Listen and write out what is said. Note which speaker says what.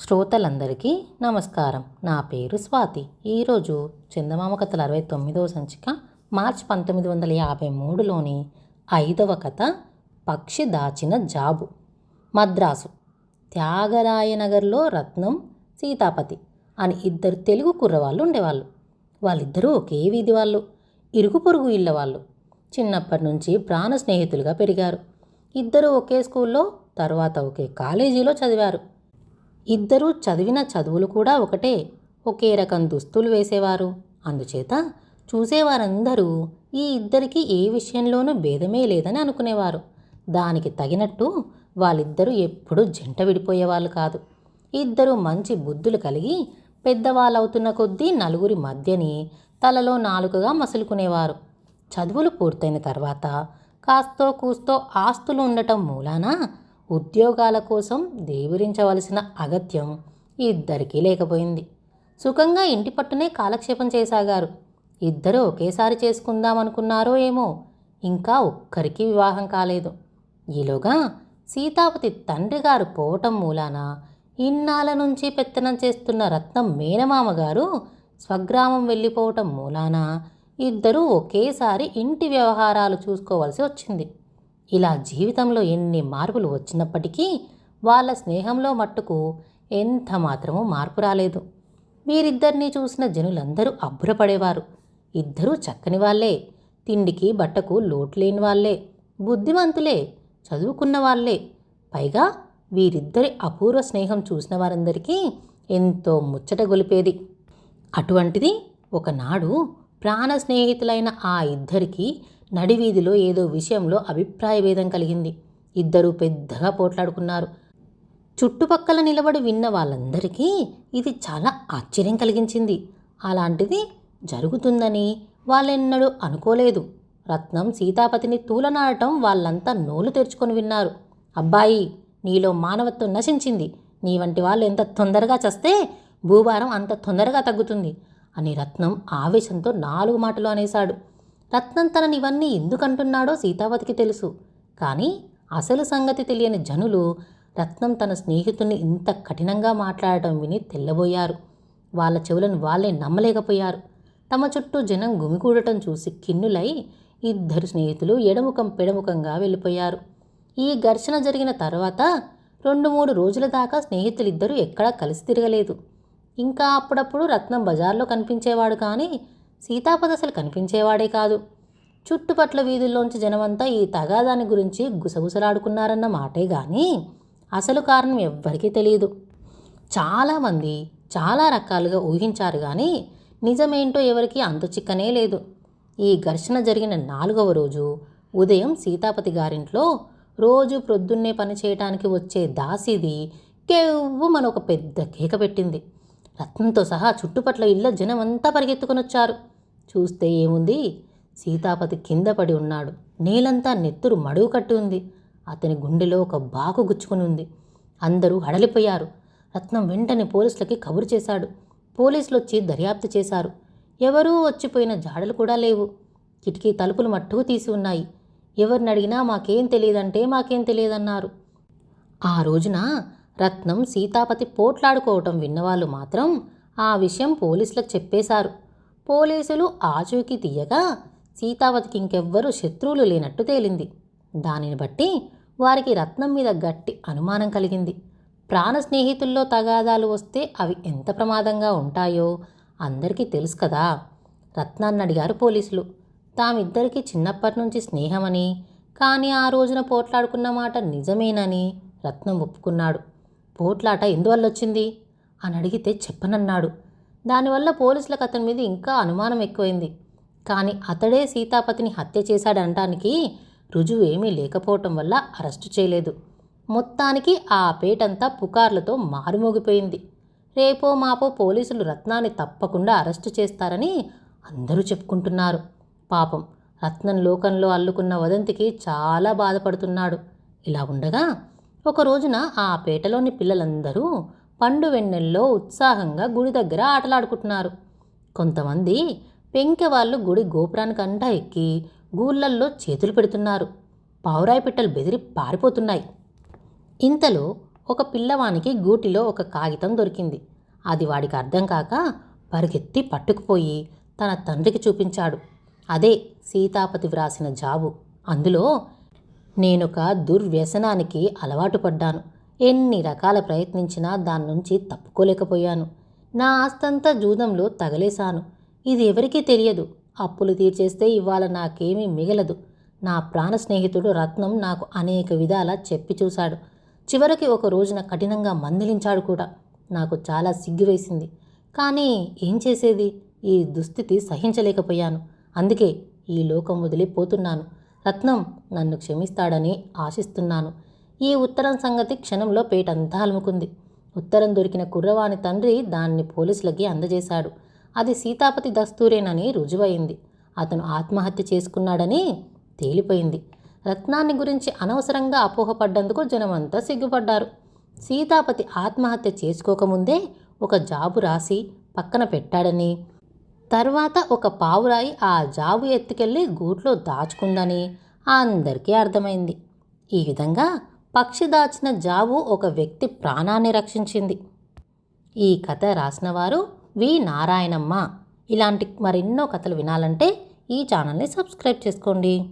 Speaker 1: శ్రోతలందరికీ నమస్కారం. నా పేరు స్వాతి. ఈరోజు చందమామ కథల అరవై తొమ్మిదవ సంచిక మార్చ్ పంతొమ్మిది వందల యాభై మూడులోని ఐదవ కథ పక్షి దాచిన జాబు. మద్రాసు త్యాగరాయనగర్లో రత్నం సీతాపతి అని ఇద్దరు తెలుగు కుర్రవాళ్ళు ఉండేవాళ్ళు. వాళ్ళిద్దరూ ఒకే వీధి వాళ్ళు ఇరుగు పొరుగు ఇళ్ళ వాళ్ళు చిన్నప్పటి నుంచి ప్రాణ స్నేహితులుగా పెరిగారు. ఇద్దరు ఒకే స్కూల్లో తర్వాత ఒకే కాలేజీలో చదివారు. ఇద్దరూ చదివిన చదువులు కూడా ఒకటే. ఒకే రకం దుస్తులు వేసేవారు. అందుచేత చూసేవారందరూ ఈ ఇద్దరికి ఏ విషయంలోనూ భేదమే లేదని అనుకునేవారు. దానికి తగినట్టు వాళ్ళిద్దరూ ఎప్పుడూ జంట విడిపోయేవాళ్ళు కాదు. ఇద్దరు మంచి బుద్ధులు కలిగి పెద్దవాళ్ళవుతున్న కొద్దీ నలుగురి మధ్యని తలలో నాలుకగా మసులుకునేవారు. చదువులు పూర్తయిన తర్వాత కాస్తో కూస్తో ఆస్తులు ఉండటం మూలాన ఉద్యోగాల కోసం దేవిరించవలసిన అగత్యం ఇద్దరికీ లేకపోయింది. సుఖంగా ఇంటి పట్టునే కాలక్షేపం చేసాగారు ఇద్దరూ ఒకేసారి చేసుకుందామనుకున్నారో ఏమో ఇంకా ఒక్కరికి వివాహం కాలేదు. ఈలోగా సీతాపతి తండ్రి గారు పోవటం మూలాన ఇన్నాళ్ళ నుంచి పెత్తనం చేస్తున్న రత్నం మేనమామ గారు స్వగ్రామం వెళ్ళిపోవటం మూలాన ఇద్దరూ ఒకేసారి ఇంటి వ్యవహారాలు చూసుకోవలసి వచ్చింది. ఇలా జీవితంలో ఎన్ని మార్పులు వచ్చినప్పటికీ వాళ్ళ స్నేహంలో మట్టుకు ఎంత మాత్రమూ మార్పు రాలేదు. వీరిద్దరినీ చూసిన జనులందరూ అబ్బురపడేవారు. ఇద్దరూ చక్కని వాళ్ళే. తిండికి బట్టకు లోటు లేని వాళ్ళే. బుద్ధిమంతులే. చదువుకున్న వాళ్ళే. పైగా వీరిద్దరి అపూర్వ స్నేహం చూసిన వారందరికీ ఎంతో ముచ్చట గొలిపేది. అటువంటిది ఒకనాడు ప్రాణ స్నేహితులైన ఆ ఇద్దరికి నడివీధిలో ఏదో విషయంలో అభిప్రాయ భేదం కలిగింది. ఇద్దరూ పెద్దగా పోట్లాడుకున్నారు. చుట్టుపక్కల నిలబడి విన్న వాళ్ళందరికీ ఇది చాలా ఆశ్చర్యం కలిగించింది. అలాంటిది జరుగుతుందని వాళ్ళెన్నడూ అనుకోలేదు. రత్నం సీతాపతిని తూలనాడటం వాళ్ళంతా నోలు తెరుచుకొని విన్నారు. అబ్బాయి నీలో మానవత్వం నశించింది. నీ వంటి వాళ్ళు ఎంత తొందరగా చస్తే భూభారం అంత తొందరగా తగ్గుతుంది అని రత్నం ఆవేశంతో నాలుగు మాటలు అనేశాడు. రత్నం తనని ఇవన్నీ ఎందుకంటున్నాడో సీతావతికి తెలుసు. కానీ అసలు సంగతి తెలియని జనులు రత్నం తన స్నేహితుడిని ఇంత కఠినంగా మాట్లాడటం విని తెల్లబోయారు. వాళ్ళ చెవులను వాళ్ళే నమ్మలేకపోయారు. తమ చుట్టూ జనం గుమికూడటం చూసి కిన్నులై ఇద్దరు స్నేహితులు ఎడముఖం పెడముఖంగా వెళ్ళిపోయారు. ఈ ఘర్షణ జరిగిన తర్వాత రెండు మూడు రోజుల దాకా స్నేహితులిద్దరూ ఎక్కడా కలిసి తిరగలేదు. ఇంకా అప్పుడప్పుడు రత్నం బజార్లో కనిపించేవాడు కానీ సీతాపతి అసలు కనిపించేవాడే కాదు. చుట్టుపట్ల వీధుల్లోంచి జనమంతా ఈ తగాదాని గురించి గుసగుసలాడుకున్నారన్న మాటే కానీ అసలు కారణం ఎవ్వరికీ తెలియదు చాలామంది చాలా రకాలుగా ఊహించారు కానీ నిజమేంటో ఎవరికీ అంత చిక్కనే లేదు. ఈ ఘర్షణ జరిగిన నాలుగవ రోజు ఉదయం సీతాపతి గారింట్లో రోజు ప్రొద్దున్నే పని చేయటానికి వచ్చే దాసిది కేవ్వు మన ఒక పెద్ద కేక పెట్టింది. రత్నంతో సహా చుట్టుపట్ల ఇళ్ళ జనమంతా పరిగెత్తుకొని వచ్చారు చూస్తే ఏముంది? సీతాపతి కింద పడి ఉన్నాడు. నేలంతా నెత్తురు మడుగు కట్టి ఉంది. అతని గుండెలో ఒక బాకు గుచ్చుకుని ఉంది. అందరూ హడలిపోయారు. రత్నం వెంటనే పోలీసులకి కబురు చేశాడు. పోలీసులు వచ్చి దర్యాప్తు చేశారు. ఎవరూ వచ్చిపోయిన జాడలు కూడా లేవు. కిటికీ తలుపులు మట్టుకు తీసి ఉన్నాయి. ఎవరిని అడిగినా మాకేం తెలియదంటే మాకేం తెలియదన్నారు. ఆ రోజున రత్నం సీతాపతి పోట్లాడుకోవటం విన్నవాళ్ళు మాత్రం ఆ విషయం పోలీసులకు చెప్పేశారు. పోలీసులు ఆచూకీ తీయగా సీతావతికి ఇంకెవ్వరూ శత్రువులు లేనట్టు తేలింది. దానిని బట్టి వారికి రత్నం మీద గట్టి అనుమానం కలిగింది. ప్రాణ స్నేహితుల్లో తగాదాలు వస్తే అవి ఎంత ప్రమాదంగా ఉంటాయో అందరికీ తెలుసు కదా రత్నాన్ని అడిగారు పోలీసులు. తామిద్దరికీ చిన్నప్పటి నుంచి స్నేహమని కానీ ఆ రోజున పోట్లాడుకున్న మాట నిజమేనని రత్నం ఒప్పుకున్నాడు. పోట్లాట ఎందువల్ల వచ్చింది? అని అడిగితే చెప్పనన్నాడు. దానివల్ల పోలీసులకు అతని మీద ఇంకా అనుమానం ఎక్కువైంది. కానీ అతడే సీతాపతిని హత్య చేశాడనటానికి రుజువు ఏమీ లేకపోవటం వల్ల అరెస్టు చేయలేదు. మొత్తానికి ఆ పేటంతా పుకార్లతో మారుమోగిపోయింది. రేపో మాపో పోలీసులు రత్నాన్ని తప్పకుండా అరెస్టు చేస్తారని అందరూ చెప్పుకుంటున్నారు. పాపం రత్నం లోకంలో అల్లుకున్న వదంతికి చాలా బాధపడుతున్నాడు. ఇలా ఉండగా ఒక రోజున ఆ పేటలోని పిల్లలందరూ పండు వెన్నెల్లో ఉత్సాహంగా గుడి దగ్గర ఆటలాడుకుంటున్నారు. కొంతమంది పెంకె వాళ్ళు గుడి గోపురానికి అంటా ఎక్కి గూళ్ళల్లో చేతులు పెడుతున్నారు. పావురాయి పిట్టలు బెదిరి పారిపోతున్నాయి. ఇంతలో ఒక పిల్లవానికి గూటిలో ఒక కాగితం దొరికింది. అది వాడికి అర్థం కాక పరిగెత్తి పట్టుకుపోయి తన తండ్రికి చూపించాడు. అదే సీతాపతి వ్రాసిన జాబు. అందులో నేనొక దుర్వ్యసనానికి అలవాటు పడ్డాను. ఎన్ని రకాల ప్రయత్నించినా దాని నుంచి తప్పుకోలేకపోయాను. నా ఆస్తంతా జూదంలో తగలేశాను. ఇది ఎవరికీ తెలియదు. అప్పులు తీర్చేస్తే ఇవాళ నాకేమీ మిగలదు. నా ప్రాణ స్నేహితుడు రత్నం నాకు అనేక విధాల చెప్పి చూశాడు. చివరికి ఒక రోజున కఠినంగా మందలించాడు కూడా. నాకు చాలా సిగ్గు వేసింది. కానీ ఏం చేసేది? ఈ దుస్థితి సహించలేకపోయాను. అందుకే ఈ లోకం వదిలిపోతున్నాను. రత్నం నన్ను క్షమిస్తాడని ఆశిస్తున్నాను. ఈ ఉత్తరం సంగతి క్షణంలో పేటంతా అలుముకుంది. ఉత్తరం దొరికిన కుర్రవాని తండ్రి దాన్ని పోలీసులకి అందజేశాడు. అది సీతాపతి దస్తూరేనని రుజువైంది. అతను ఆత్మహత్య చేసుకున్నాడని తేలిపోయింది. రత్నాన్ని గురించి అనవసరంగా అపోహపడ్డందుకు జనమంతా సిగ్గుపడ్డారు. సీతాపతి ఆత్మహత్య చేసుకోకముందే ఒక జాబు రాసి పక్కన పెట్టాడని తర్వాత ఒక పావురాయి ఆ జాబు ఎత్తుకెళ్ళి గూట్లో దాచుకుందని అందరికీ అర్థమైంది. ఈ విధంగా పక్షి దాచిన జాబు ఒక వ్యక్తి ప్రాణాన్ని రక్షించింది. ఈ కథ రాసినవారు వి. నారాయణమ్మ. ఇలాంటి మరెన్నో కథలు వినాలంటే ఈ ఛానల్ని సబ్స్క్రైబ్ చేసుకోండి.